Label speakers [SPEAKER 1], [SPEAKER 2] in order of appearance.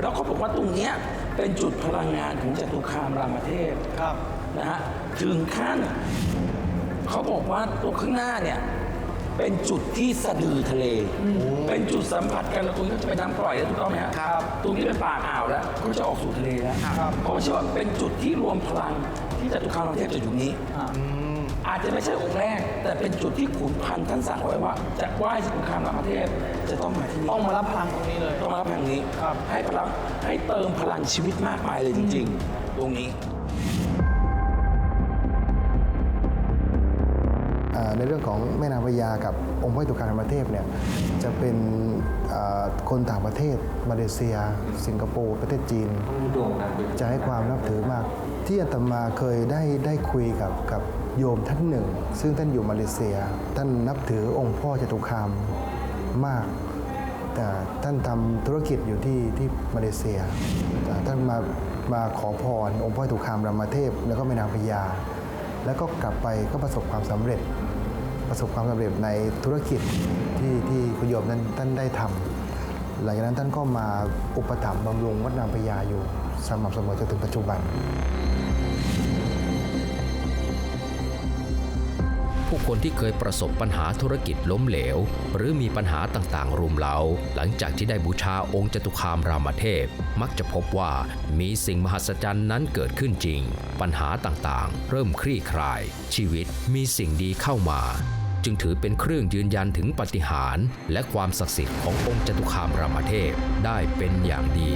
[SPEAKER 1] แล้วเขาบอกว่าตรงเนี้ยเป็นจุดพลังงานของจตุคามรามเทพ
[SPEAKER 2] ครับ
[SPEAKER 1] นะฮะถึงขั้นเขาบอกว่าตัวข้างหน้าเนี่ยเป็นจุดที่สะดือทะเล เป็นจุดสัมผัสกันแล้วตรงนี้ก็จะเป็นน้ำปล่อยแล้วถูกต้องไหมฮะ
[SPEAKER 2] ครับ
[SPEAKER 1] ตรงนี้เป็นปากอ่าวแล้วก็จะออกสู่ทะเลแล้ว
[SPEAKER 2] ครับ
[SPEAKER 1] เขาเชื่อว่าเป็นจุดที่รวมพลังที่จตุคามรามเทพจะอยู่นี้ อาจจะไม่ใช่องค์แรก แต่เป็นจุดที่ขุนพันธ์ท่านสั่งไว้ว่า จะไหว้จตุคามรามเทพจะต้องมาที่นี่
[SPEAKER 2] ต้องมารับพลังตรงนี้เลย
[SPEAKER 1] ต้องมารับพลังนี้
[SPEAKER 2] ครับ
[SPEAKER 1] ให้พลังให้เติมพลังชีวิตมากมายเลยจริง ๆ ตรงนี้
[SPEAKER 3] อ่าในเรื่องของแม่นางพญากับองค์พระตุการามเทพเนี่ยจะเป็นอ่าคนต่างประเทศมาเลเซีย สิงคโปร์ประเทศจีน จะให้ความนับถือมาก ที่อาตมาเคยได้ได้คุยกับกับ โยมท่านหนึ่ง ซึ่งท่านอยู่มาเลเซีย ท่านนับถือองค์พ่อจตุคามมาก แต่ท่านทำธุรกิจอยู่ที่ที่มาเลเซีย ท่านมามาขอพรองค์พ่อจตุคามรามเทพ แล้วก็แม่นางพญาแล้วก็กลับไปก็ประสบความสำเร็จ ประสบความสำเร็จในธุรกิจที่ที่คุณโยมนั้นท่านได้ทำหลังจากนั้นท่านก็มาอุปถัมภ์บำรุงวัดนางพญาอยู่สม่ำเสมอจนถึงปัจจุบัน
[SPEAKER 4] ผู้คนที่เคยประสบปัญหาธุรกิจล้มเหลว หรือมีปัญหาต่างๆ รุมเร้าหลังจากที่ได้บูชาองค์จตุคามรามเทพ มักจะพบว่ามีสิ่งมหัศจรรย์นั้นเกิดขึ้นจริง ปัญหาต่างๆ เริ่มคลี่คลาย ชีวิตมีสิ่งดีเข้ามาจึงถือเป็นเครื่องยืนยันถึงปฏิหารและความศักดิ์สิทธิ์ขององค์จตุคามรามเทพได้เป็นอย่างดี